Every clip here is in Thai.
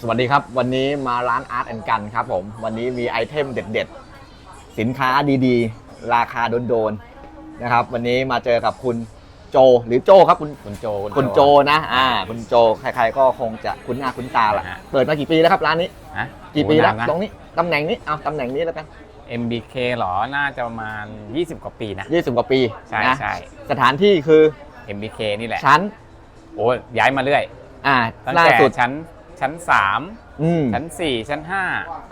สวัสดีครับ วันนี้มาร้านอาร์ตแอนกันครับผม วันนี้มีไอเทมเด็ดๆ สินค้าดีๆ ราคาโดนๆนะครับ วันนี้มาเจอกับคุณโจหรือโจครับคุณคุณโจคุณโจนะอ่าคุณโจใครๆก็คงจะคุ้นหน้าคุ้นตาแหละฮะ เปิดมากี่ปีแล้วครับร้านนี้ ฮะกี่ปีแล้วโอ้นานนะ ตรงนี้ตำแหน่งนี้เอาตำแหน่งนี้แล้วกัน MBK เหรอ น่าจะประมาณ 20 กว่าปีนะ 20 กว่าปีใช่นะใช่ สถานที่คือ MBK นี่แหละ ชั้นโอ้ย้ายมาเรื่อย อ่าตั้งล่าแต่สุดชั้น ชั้น อืม 3 ชั้น 4 ชั้น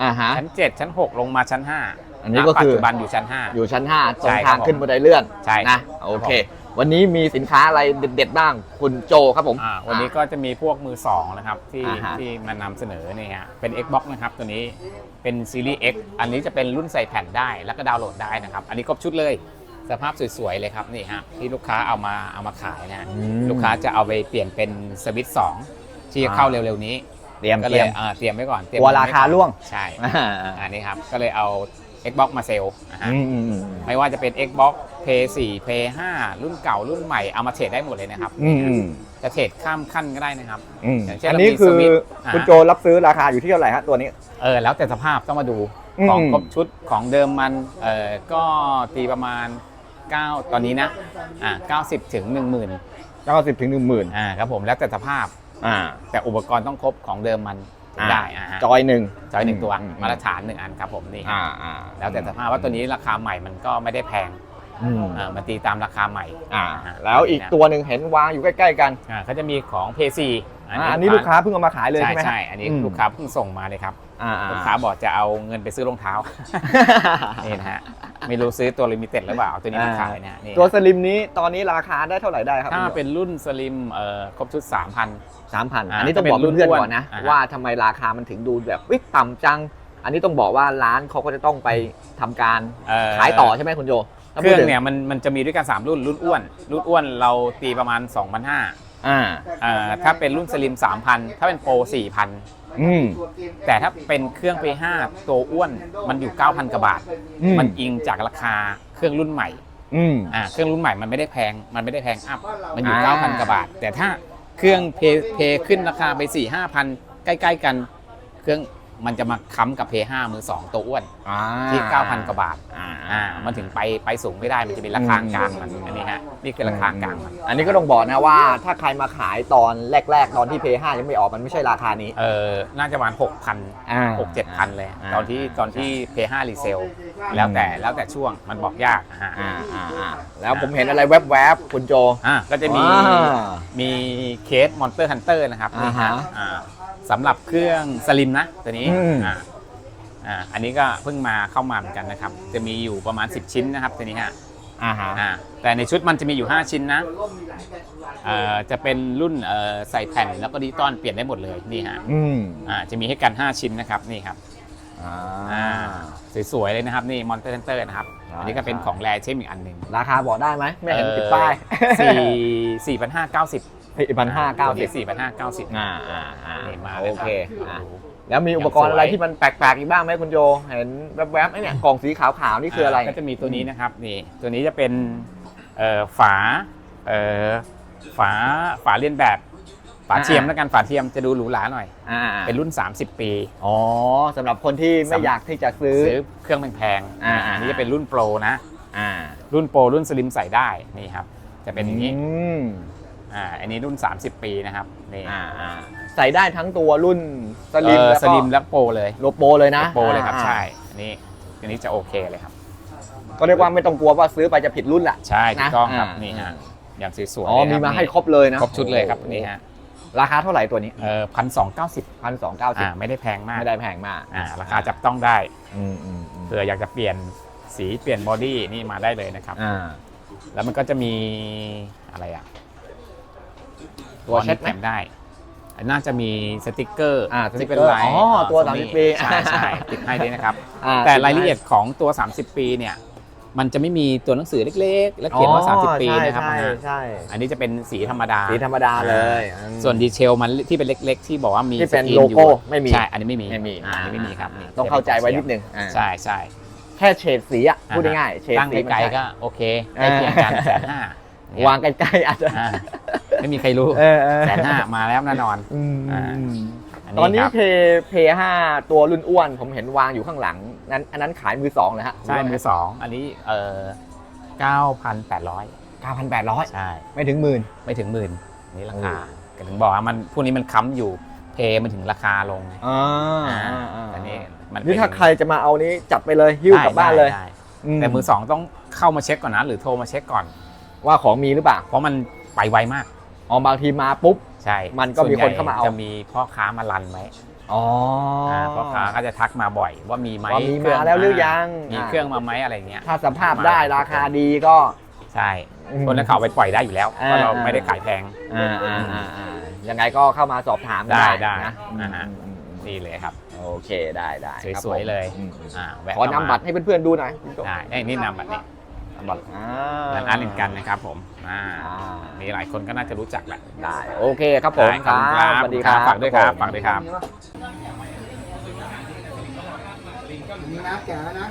อ่าฮะ 5 ชั้น 7 ชั้น 6 ลงมาชั้น 5 อันนี้ก็คือ ปัจจุบันอยู่ชั้นอยู่ชั้น 5 ตรงใช่ครัทางบผมขึ้นบันไดเลื่อนใช่นะโอเค วันนี้มีสินค้าอะไรเด็ดๆบ้าง คุณโจครับผม5อ่าวันนี้ก็จะมีพวกมือ 2 นะครับ ที่อ่าฮะ ที่มานำเสนอนี่ฮะเป็น Xbox นะครับตัวนี้เป็นซีรีส์ X อันนี้จะเป็นรุ่นใส่แผ่นได้แล้วก็ดาวน์โหลดได้นะครับ อันนี้ครบชุดเลย สภาพสวยๆเลยครับนี่ฮะที่ลูกค้าเอามาเอามาขายนะฮะ อืม ลูกค้าจะเอาไปเปลี่ยนเป็นสวิตช์สองที่จะเข้าเร็วๆนี้ เตรียมก็เตเลรียยมอ่าเตรียมไว้ก่อนเตรียมกลัวราคาร่วง ใช่อ่าอันนี้ครับก็เลยเอา Xbox มาเซลล์นะฮะอืมอืมอืมไม่ว่าจะเป็น Xbox Play 4 Play 5รุ่นเก่ารุ่นใหม่เอามาเทรดได้หมดเลยนะครับอืมอืมจะเทรดข้ามขั้นก็ได้นะครับ อืมอย่างเช่นอันนี้เรามีคือสวิตช์อ่า คุณโจรับซื้อราคาอยู่ที่เท่าไหร่ฮะตัวนี้ เออแล้วแต่สภาพต้องมาดูอืม ของครบชุดของเดิมมันเออก็ตีประมาณ 9 ตอนนี้นะอ่า90 ถึง 10,000 90ถึง10,000อ่าครับผมแล้วแต่สภาพ อ่า แต่อุปกรณ์ต้องครบของเดิมมันถึงได้อ่าฮะจอยหนึ่งจอยหนึ่งตัวอืมาตรฐานหนึ่งอันครับผมนี่อ่าอ่าแล้วแต่สภาพว่าตัวนี้ราคาใหม่มันก็ไม่ได้แพงอืมอ่ามันตีตามราคาใหม่อ่าแล้วอีกตัวหนึ่งเห็นวางอยู่ใกล้ๆกันอ่าเขาจะมีของเพย์ซีอ่าอันนี้ลูกค้าเพิ่งเอามาขายเลยใช่ใช่ไหมฮะใช่อันนี้อืมลูกค้าเพิ่งส่งมาเลยครับอ่าอ่ลูกค้าบอกจะเอาเงินไปซื้อรองเท้านี่นะฮะ ไม่รู้ซื้อตัวลิมิเต็ดหรือเปล่าเอาตัวนี้มาขายเนะนี่ตัวสลิมนี้ตอนนี้ราคาได้เท่าไหร่ได้ครับถ้าเป็นรุ่นสลิมเอ่อครบชุด 3,000สามพันอ่าอันนี้ต้องบอกถ้าเป็นรุ่นเพื่อนๆอ้วนก่อนนะอ่าว่าทำไมราคามันถึงดูแบบวิต่ำจัง อันนี้ต้องบอกว่าร้านเขาก็จะต้องไปทำการเอ่อขายต่อใช่ไหมคุณโจถ้าเคพูดรื่องถึเนี่ยมันมันจะมีด้วยกัน 3 รุ่นรุ่นอ้วน รุ่นอ้วนเราตีประมาณ 2,500อ่าเอ่อถ้าเป็นรุ่นสลิม3,000 ถ้าเป็นโปร4,000 อืมแต่ถ้าเป็นเครื่อง P5 ตัวอ้วนมันอยู่ 9,000กว่าบาท อืม มันอิงจากราคาเครื่องรุ่นใหม่อืม อ่าเครื่องรุ่นใหม่มันไม่ได้แพง มันไม่ได้แพงอัพมันอยู่ อ่า 9,000กว่าบาท แต่ถ้าเครื่องเพเพขึ้นราคาไป 4 5,000 ใกล้ ๆ กัน เครื่อง มันจะมาค้ำกับ P5 มือ 2 ตัวอ้วนอ่าที่ 9,000 กว่าบาทอ่าอ่ามันถึงไปไปสูงไม่ได้มันจะเป็นราคากลางมันอันนี้ฮะนี่คือราคากลางมันอันนี้ก็ต้องบอกนะว่าถ้าใครมาขายตอนแรก ๆ ตอนที่เพย์ห้ายังไม่ออกมันไม่ใช่ราคานี้เออน่าจะประมาณ6,000อ่าหกเจ็ดพันเลยอ่าตอนที่ตอนที่ P5 รีเซลแล้วแต่แล้วแต่ช่วงมันบอกยากอ่าอ่าอ่าอ่าแล้วผมเห็นอะไรแวบๆคุณโจอ่าก็จะมีอ่ามีเคสมอนเตอร์ฮันเตอร์นะครับอ่าฮะอ่า สำหรับเครื่องสลิมนะตัวนี้อืม อ่าอ่าอันนี้ก็เพิ่งมาเข้ามาเหมือนกันนะครับ จะมีอยู่ประมาณ 10 ชิ้นนะครับตัวนี้ฮะอ่าฮะอ่าแต่ในชุดมันจะมีอยู่ 5 ชิ้นนะเอ่อจะเป็นรุ่นเอ่อใส่แผ่นแล้วก็ดิจิตอลเปลี่ยนได้หมดเลยนี่ฮะอืมอ่าจะมีให้กัน 5 ชิ้นนะครับนี่ครับ อ่า อ่าสวยๆเลยนะครับ นี่มอนเตอร์ฮันเตอร์นะครับใช่อันนี้ก็เป็นของแรเช่นอีกอันหนึ่งราคาบอกได้ไหมไม่เห็นติดป้าย สี่สี่พันห้าเก้าสิบ สี่พันห้าเก้าสิบสี่พันห้าเก้าสิบอ่าอ่าอ่านี่มาโอเลยครับเคโอ้อะโหแล้วมีอุปกรณ์อะไรที่มันแปลกๆอีกบ้างไหมคุณโจเห็นแวบๆไอ้เนี่ยกล่องสีขาวๆนี่คืออะไร ก็จะมีตัวนี้นะครับนี่ตัวนี้จะเป็นเอ่อฝาเอ่อฝาฝาเลียนแบบฝาเทียมแล้วกันฝาเทียมจะดูหรูหราหน่อยอ่าเป็นรุ่น 30 ปี อ๋อสำหรับคนที่ไม่สำอยากที่จะซื้อซื้อเครื่องแพงๆอ่าอันนี้จะเป็นรุ่นโปรนะอ่ารุ่นโปรรุ่นสลิมใส่ได้นี่ครับ จะเป็นอย่างนี้ม อ่าอันนี้รุ่น 30 ปีนะครับนี่อ่าอ่าใส่ได้ทั้งตัวรุ่นสลิมเอ่อแล้วสก็ลิมและโปรเลยโลโปเลยนะโปรเลยครับอ่าใช่อันนี้อันนี้จะโอเคเลยครับ ก็เรียกว่าไม่ต้องกลัวว่าซื้อไปจะผิดรุ่นละ ใช่ถูกต้องครับอ่านี่ฮะอย่างสวยๆอ๋อเลยมีครับมาให้นี่ครบเลยนะครบชุดเลยครับนี่ฮะราคาเท่าไหร่ตัวนี้เอ่อพันสองเก้าสิบพันสองเก้าสิบอ่าไม่ได้แพงมากไม่ได้แพงมากอ่าราคาจับต้องได้อืมอืมอืมเผื่ออยากจะเปลี่ยนสีเปลี่ยนบอดี้นี่มาได้เลยนะครับ อ่าแล้วมันก็จะมีอะไรอะ ตัวเช็ดไหม แถมได้อันน่าจะมีสติกเกอร์อ่าที่สติ๊กเกอร์ลายอ๋อตัวโซนี่30ปี ใช่ใช่ติดให้ด้วยนะครับ อ่แต่รายละเอียดของตัว 30 ปีเนี่ย มันจะไม่มีตัวหนังสือเล็ก ๆ แล้วเขียนว่า30 ปีนะครับใช่นะใช่ฮะใช่อันนี้จะเป็นสีธรรมดา สีธรรมดาเลยอืม ส่วนดีเทลมันที่เป็นเล็ก ๆ ที่บอกว่ามีที่เป็นสรีโลโก้อยู่ไม่มีใช่ อันนี้ไม่มีไม่มีอ่าอันนี้ไม่มีครับนี่ต้องเข้าใจไว้นิดนึงอ่าใช่ใช่แค่เฉดสีอะพูดง่ายๆเฉดตั้งสีมันไกลใช่ๆก็โอเคใกล้เคียงกันแสนห้า วางใกล้ๆอาจจะ ไม่มีใครรู้เออเออ แสนห้ามาแล้วแน่นอน อืมอ่าอืมอันตอนนี้นี้ครับ เพย์เพย์ห้าตัวรุ่นอ้วนผมเห็นวางอยู่ข้างหลัง นั้นอันนั้นขายมือสองเลยฮะใช่มือสอง อันนี้เอ่อเก้าพันแปดร้อยเก้าพันแปดร้อยใช่ ไม่ถึงหมื่น ไม่ถึงหมื่นนี่ราคาโอ้ก็ถึงบอกว่ามันพวกนี้มันค้ำอยู่ เพมันถึงราคาลงอ่าอ่าอ่าแต่นี่มันนี่ถ้าเป็นใครจะมาเอานี้จัดไปเลยหิ้วกลับบ้านเลยได้ได้แต่มือสองต้องเข้ามาเช็คก่อนนะ หรือโทรมาเช็คก่อน ว่าของมีหรือเปล่า เพราะมันไปไวมาก อ๋อบางทีมาปุ๊บ ใช่มันก็มีคนเข้ามาเอาจะมีพ่อค้ามารันไว้อ๋ออาพ่อค้าก็จะทักมาบ่อยว่ามีไหมว่ามีเครื่มาแล้วหรือยัง มีอ่าเครื่องมาไหมอะไรเงี้ย ถ้าสภาพได้ราคาดีก็ ใช่อืมคนนั้นเขาเอาไปปล่อยได้อยู่แล้วอ่าเพราะเราไม่ได้ขายแพง อ่าอ่าอ่าอ่ายังไงก็เข้ามาสอบถามได้ได้นะอ่าฮะ อืมอืมอืมนี่เลยครับ โอเคได้ได้ครับสวยๆเลยอืมอ่าแวะขอเข้านำบัตรให้เพื่อนๆดูหน่อยคุณโจได้ไอ้ยนี่นำบัตรนี่นำ บัตรอ่าร้านอาร์ตลินกันนะครับผมอ่าอ่ามีหลายคนก็น่าจะรู้จักแหละได้โอเคครับผมได้ขอบคุณครับสวัสดีครับฝากด้วยครับผมฝากด้วยครับ มีน้ำแก่แล้วนะ